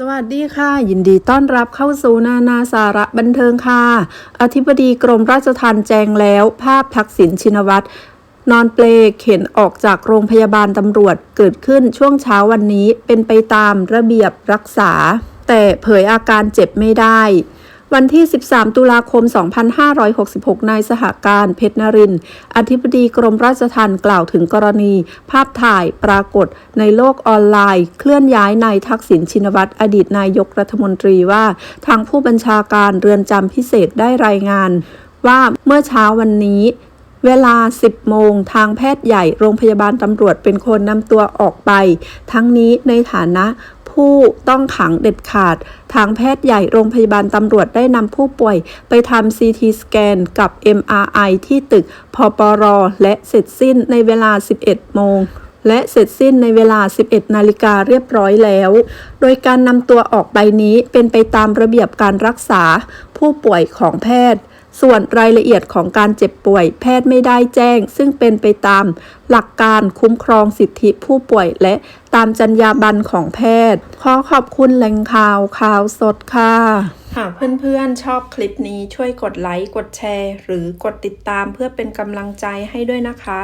สวัสดีค่ะ ยินดีต้อนรับเข้าสู่นานาสาระบันเทิงค่ะ อธิบดีกรมราชทัณฑ์แจงแล้ว ภาพทักษิณชินวัตรนอนเปลเข็นออกจากโรงพยาบาลตำรวจเกิดขึ้นช่วงเช้าวันนี้เป็นไปตามระเบียบรักษา แต่เผยอาการเจ็บไม่ได้ วันที่ 13 ตุลาคม 2566 นายสหการเพชรนรินทร์อธิบดีกรมราชทัณฑ์กล่าวถึงกรณี ภาพถ่ายปรากฏในโลกออนไลน์ เคลื่อนย้ายนายทักษิณชินวัตรอดีตนายกรัฐมนตรีว่า ทางผู้บัญชาการเรือนจำพิเศษได้รายงาน ว่าเมื่อเช้าวันนี้เวลา 10 โมง ทางแพทย์ใหญ่ โรงพยาบาลตำรวจเป็นคนนำตัวออกไป ทั้งนี้ในฐานะ ผู้ต้องขังเด็ดขาด ทางแพทย์ใหญ่โรงพยาบาลตำรวจได้นำผู้ป่วยไปทำ CT สแกนกับ MRI ที่ตึกพปร และเสร็จสิ้นในเวลา 11 โมงและเสร็จสิ้นในเวลา 11 นาฬิกาเรียบร้อยแล้ว โดยการนำตัวออกไปนี้เป็นไปตามระเบียบการรักษาผู้ป่วยของแพทย์ ส่วนรายละเอียดของการเจ็บป่วย แพทย์ไม่ได้แจ้ง ซึ่งเป็นไปตามหลักการคุ้มครองสิทธิผู้ป่วยและตามจรรยาบรรณของแพทย์ ขอขอบคุณแหล่งข่าวข่าวสดค่ะ หากเพื่อนๆชอบคลิปนี้ช่วยกดไลค์ กดแชร์ หรือกดติดตามเพื่อเป็นกำลังใจให้ด้วยนะคะ